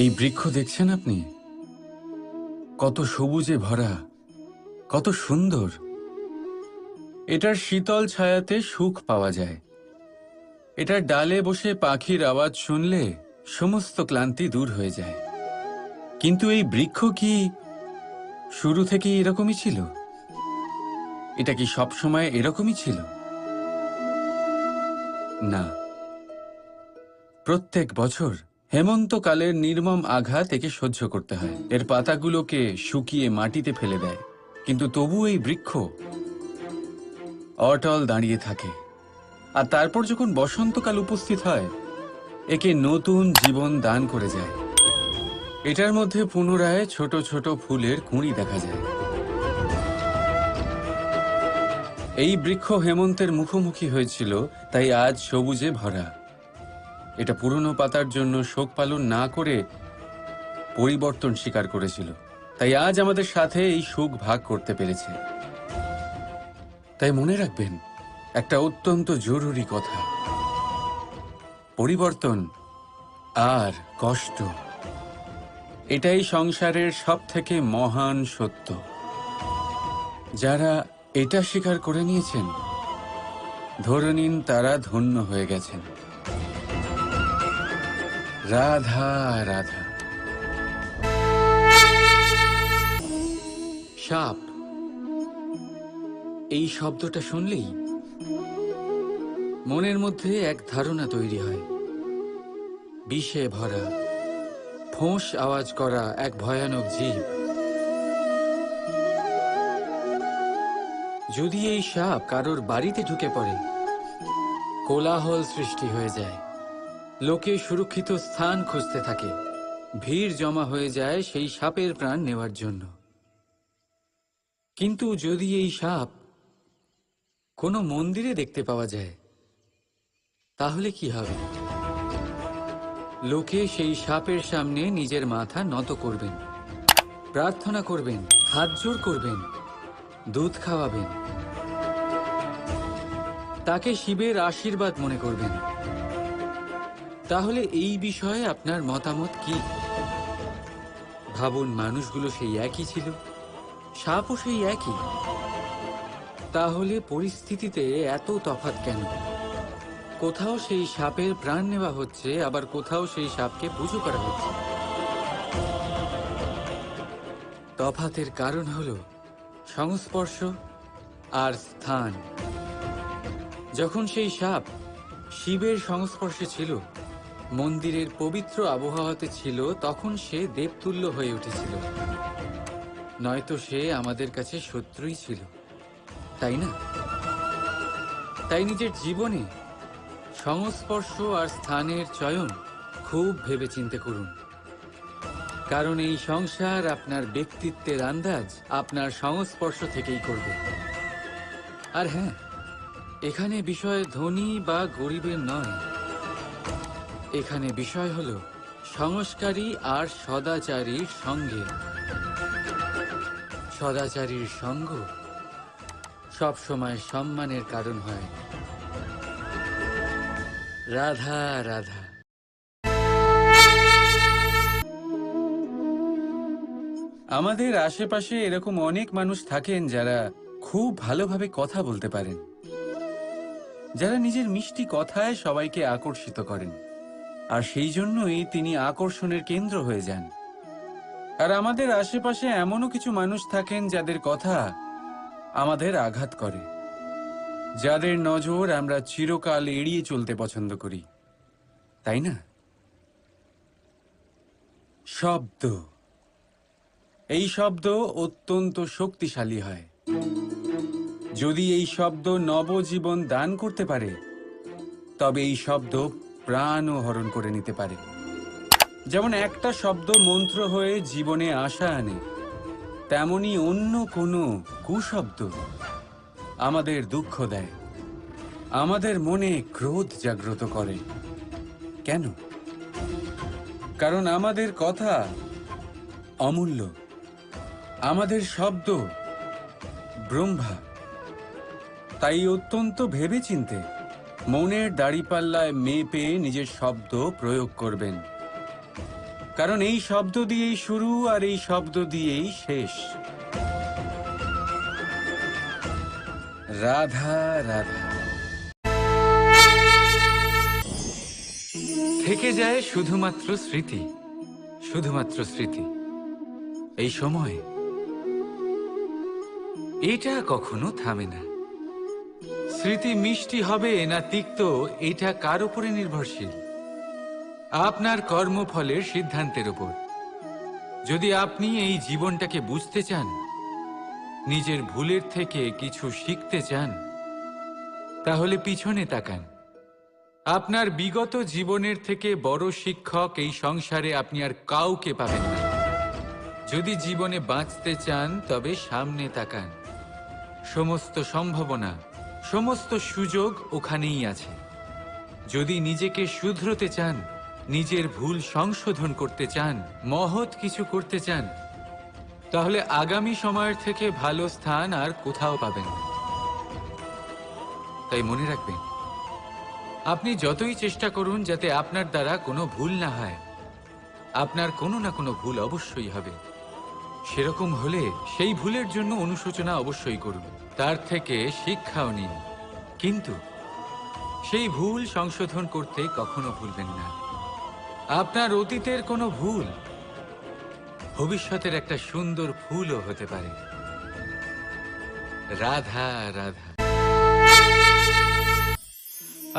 এই বৃক্ষ দেখছেন আপনি? কত সবুজে ভরা, কত সুন্দর। এটার শীতল ছায়াতে সুখ পাওয়া যায়। এটার ডালে বসে পাখির আওয়াজ শুনলে সমস্ত ক্লান্তি দূর হয়ে যায়। কিন্তু এই বৃক্ষ কি শুরু থেকেই এরকমই ছিল? এটা কি সবসময় এরকমই ছিল? না। প্রত্যেক বছর হেমন্তকালের নির্মম আঘাত একে সহ্য করতে হয়। এর পাতাগুলোকে শুকিয়ে মাটিতে ফেলে দেয়। কিন্তু তবু এই বৃক্ষ অটল দাঁড়িয়ে থাকে। আর তারপর যখন বসন্তকাল উপস্থিত হয়, একে নতুন জীবন দান করে যায়। এটার মধ্যে পুনরায় ছোট ছোট ফুলের কুঁড়ি দেখা যায়। এই বৃক্ষ হেমন্তের মুখোমুখি হয়েছিল, তাই আজ সবুজে ভরা। এটা পুরনো পাতার জন্য শোক পালন না করে পরিবর্তন স্বীকার করেছিল। তাই আজ আমাদের সাথে এই সুখ ভাগ করতে পেরেছে। তাই মনে রাখবেন, একটা অত্যন্ত জরুরি কথা। পরিবর্তন আর কষ্ট, এটাই সংসারের সব থেকে মহান সত্য। যারা এটা স্বীকার করে নিয়েছেন, ধরে নিন তারা ধন্য হয়ে গেছেন। রাধা রাধা। সাপ, এই শব্দটা শুনলেই মনের মধ্যে এক ধারণা তৈরি হয়। বিষে ভরা, ফোঁস আওয়াজ করা এক ভয়ানক জীব। যদি এই সাপ কারোর বাড়িতে ঢুকে পড়ে, কোলাহল সৃষ্টি হয়ে যায়। লোকে সুরক্ষিত স্থান খুঁজতে থাকে। ভিড় জমা হয়ে যায় সেই সাপের প্রাণ নেওয়ার জন্য। কিন্তু যদি এই সাপ কোনো মন্দিরে দেখতে পাওয়া যায়, তাহলে কি হবে? লোকে সেই সাপের সামনে নিজের মাথা নত করবেন, প্রার্থনা করবেন, হাত করবেন, দুধ খাওয়াবেন। তাকে শিবের আশীর্বাদ মনে করবেন। তাহলে এই বিষয়ে আপনার মতামত কি? ভাবুন, মানুষগুলো সেই একই ছিল। সাপও সেই একই। তাহলে পরিস্থিতিতে এত তফাৎ কেন? কোথাও সেই সাপের প্রাণ নেওয়া হচ্ছে, আবার কোথাও সেই সাপকে পুজো করা হচ্ছে। তফাতের কারণ হল সংস্পর্শ আর স্থান। যখন সেই সাপ শিবের সংস্পর্শে ছিল মন্দিরের পবিত্র আবহাওয়াতে ছিল, তখন সে দেবতুল্য হয়ে উঠেছিল। নয়তো সে আমাদের কাছে শত্রুই ছিল। তাই না? তাই নিজের জীবনে সংস্পর্শ আর স্থানের চয়ন খুব ভেবে চিন্তে করুন। কারণ এই সংসার আপনার ব্যক্তিত্বের আন্দাজ আপনার সংস্পর্শ থেকেই করবে। আর হ্যাঁ এখানে বিষয় ধনী বা গরিবের নয়। এখানে বিষয় হল সংস্কারী আর সদাচারীর সঙ্গে। সদাচারীর সঙ্গ সব সময় সম্মানের কারণ হয়। রাধা রাধা। আমাদের আশেপাশে এরকম অনেক মানুষ থাকেন যারা খুব ভালোভাবে কথা বলতে পারেন। যারা নিজের মিষ্টি কথায় সবাইকে আকর্ষিত করেন। আর সেই জন্যই তিনি আকর্ষণের কেন্দ্র হয়ে যান। আর আমাদের আশেপাশে এমনও কিছু মানুষ থাকেন যাদের কথা আমাদের আঘাত করে। যাদের নজর আমরা চিরকাল এড়িয়ে চলতে পছন্দ করি। তাই না? শব্দ। এই শব্দ অত্যন্ত শক্তিশালী হয়। যদি এই শব্দ নবজীবন দান করতে পারে, তবে এই শব্দ প্রাণও হরণ করে নিতে পারে। যেমন একটা শব্দ মন্ত্র হয়ে জীবনে আশা আনে, তেমনি অন্য কোনো কুশব্দ আমাদের দুঃখ দেয়। আমাদের মনে ক্রোধ জাগ্রত করে। কেন? কারণ আমাদের কথা অমূল্য। আমাদের শব্দ ব্রহ্মা। তাই অত্যন্ত ভেবেচিন্তে মনের দাড়িপাল্লায় মেপে নিজের শব্দ প্রয়োগ করবেন। কারণ এই শব্দ দিয়েই শুরু আর এই শব্দ দিয়েই শেষ। রাধা রাধা। থেকে যায় শুধুমাত্র স্মৃতি শুধুমাত্র স্মৃতি। এই সময়, এটা কখনো থামে না। স্মৃতি মিষ্টি হবে না তিক্ত, এটা কার উপরে নির্ভরশীল? আপনার কর্মফলের সিদ্ধান্তের উপর। যদি আপনি এই জীবনটাকে বুঝতে চান, নিজের ভুলের থেকে কিছু শিখতে চান, তাহলে পিছনে তাকান। আপনার বিগত জীবনের থেকে বড় শিক্ষক এই সংসারে আপনি আর কাউকে পাবেন না। যদি জীবনে বাঁচতে চান, তবে সামনে তাকান। সমস্ত সম্ভাবনা সমস্ত সুযোগ ওখানেই আছে। যদি নিজেকে শুধরতে চান, নিজের ভুল সংশোধন করতে চান, মহৎ কিছু করতে চান, তাহলে আগামী সময়ের থেকে ভালো স্থান আর কোথাও পাবেন না। তাই মনে রাখবেন, আপনি যতই চেষ্টা করুন যাতে আপনার দ্বারা কোনো ভুল না হয়, আপনার কোনো না কোনো ভুল অবশ্যই হবে। সেরকম হলে সেই ভুলের জন্য অনুশোচনা অবশ্যই করুন তার থেকে শিক্ষাও নিন। কিন্তু সেই ভুল সংশোধন করতে কখনো ভুলবেন না। আপনার অতীতের কোনো ভুল ভবিষ্যতের একটা সুন্দর ফুলও হতে পারে। রাধা রাধা।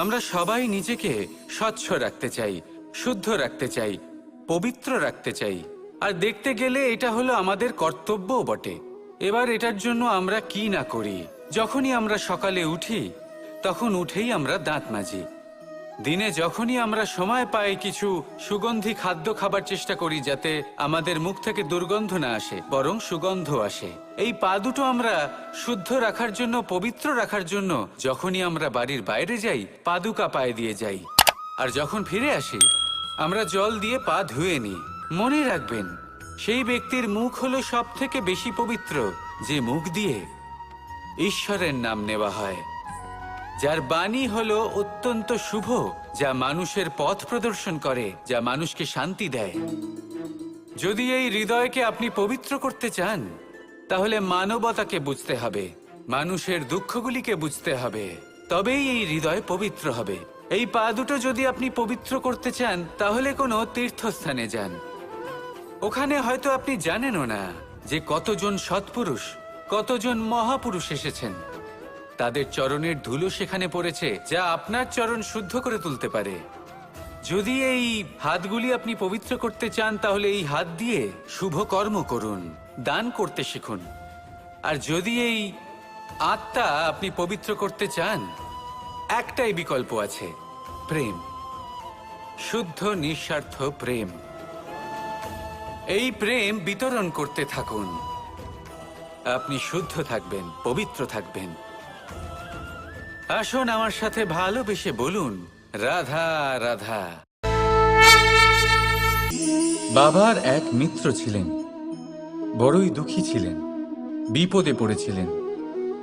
আমরা সবাই নিজেকে স্বচ্ছ রাখতে চাই, শুদ্ধ রাখতে চাই, পবিত্র রাখতে চাই। আর দেখতে গেলে এটা হলো আমাদের কর্তব্যও বটে। এবার এটার জন্য আমরা কি না করি? যখনই আমরা সকালে উঠি, তখন উঠেই আমরা দাঁত মাজি। দিনে যখনই আমরা সময় পাই কিছু সুগন্ধি খাদ্য খাবার চেষ্টা করি যাতে আমাদের মুখ থেকে দুর্গন্ধ না আসে, বরং সুগন্ধ আসে। এই পা দুটো আমরা শুদ্ধ রাখার জন্য, পবিত্র রাখার জন্য যখনই আমরা বাড়ির বাইরে যাই পাদুকা পায়ে দিয়ে যাই। আর যখন ফিরে আসি, আমরা জল দিয়ে পা ধুয়ে নিই। মনে রাখবেন, সেই ব্যক্তির মুখ হলো সব থেকে বেশি পবিত্র, যে মুখ দিয়ে ঈশ্বরের নাম নেওয়া হয়। যার বাণী হলো অত্যন্ত শুভ, যা মানুষের পথ প্রদর্শন করে, যা মানুষকে শান্তি দেয়। যদি এই হৃদয়কে আপনি পবিত্র করতে চান, তাহলে মানবতাকে বুঝতে হবে, মানুষের দুঃখগুলিকে বুঝতে হবে। তবেই এই হৃদয় পবিত্র হবে। এই পা দুটো যদি আপনি পবিত্র করতে চান, তাহলে কোনো তীর্থস্থানে যান। ওখানে হয়তো আপনি জানেনও না যে কতজন সৎপুরুষ, কতজন মহাপুরুষ এসেছেন। তাদের চরণের ধুলো সেখানে পড়েছে, যা আপনার চরণ শুদ্ধ করে তুলতে পারে। যদি এই হাতগুলি আপনি পবিত্র করতে চান, তাহলে এই হাত দিয়ে শুভ কর্ম করুন, দান করতে শিখুন। আর যদি এই আত্মা আপনি পবিত্র করতে চান, একটাই বিকল্প আছে, প্রেম। শুদ্ধ, নিঃস্বার্থ প্রেম। এই প্রেম বিতরণ করতে থাকুন। আপনি শুদ্ধ থাকবেন, পবিত্র থাকবেন। আসুন আমার সাথে ভালোবেসে বলুন, রাধা রাধা। বাবার এক মিত্র ছিলেন। বড়ই দুঃখী ছিলেন। বিপদে পড়েছিলেন।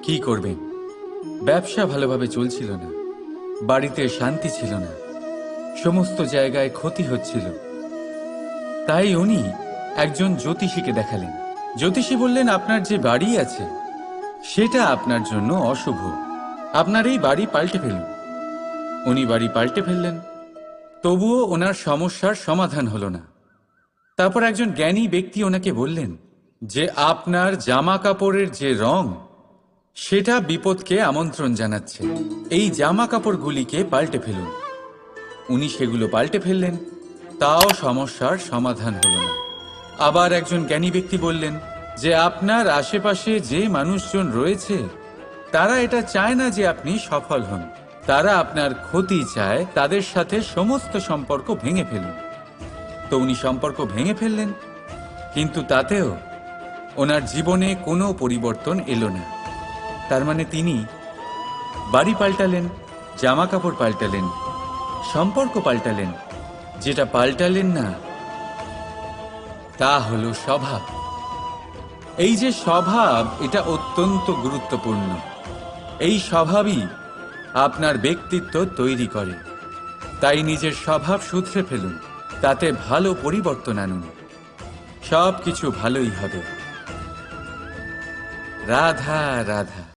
কি করবেন? ব্যবসা ভালোভাবে চলছিল না। বাড়িতে শান্তি ছিল না। সমস্ত জায়গায় ক্ষতি হচ্ছিল। তাই উনি একজন জ্যোতিষীকে দেখালেন। জ্যোতিষী বললেন, আপনার যে বাড়ি আছে, সেটা আপনার জন্য অশুভ। আপনার এই বাড়ি পাল্টে ফেলুন। উনি বাড়ি পাল্টে ফেললেন। তবুও ওনার সমস্যার সমাধান হলো না। তারপর একজন জ্ঞানী ব্যক্তি ওনাকে বললেন যে, আপনার জামা কাপড়ের যে রং, সেটা বিপদকে আমন্ত্রণ জানাচ্ছে। এই জামা কাপড়গুলিকে পাল্টে ফেলুন। উনি সেগুলো পাল্টে ফেললেন। তাও সমস্যার সমাধান হলো না। আবার একজন জ্ঞানী ব্যক্তি বললেন যে আপনার আশেপাশে যে মানুষজন রয়েছে, তারা এটা চায় না যে আপনি সফল হন। তারা আপনার ক্ষতি চায়, তাদের সাথে সমস্ত সম্পর্ক ভেঙে ফেলুন। তো উনি সম্পর্ক ভেঙে ফেললেন, কিন্তু তাতেও ওনার জীবনে কোনো পরিবর্তন এলো না। তার মানে তিনি বাড়ি পাল্টালেন জামা কাপড় পাল্টালেন, সম্পর্ক পাল্টালেন, যেটা পাল্টালেন না তা হলো স্বভাব। এই যে স্বভাব, এটা অত্যন্ত গুরুত্বপূর্ণ। এই স্বভাবই আপনার ব্যক্তিত্ব তৈরি করে। তাই নিজের স্বভাব শুধরে ফেলুন, তাতে ভালো পরিবর্তন আনুন। সব কিছু ভালোই হবে। রাধা রাধা।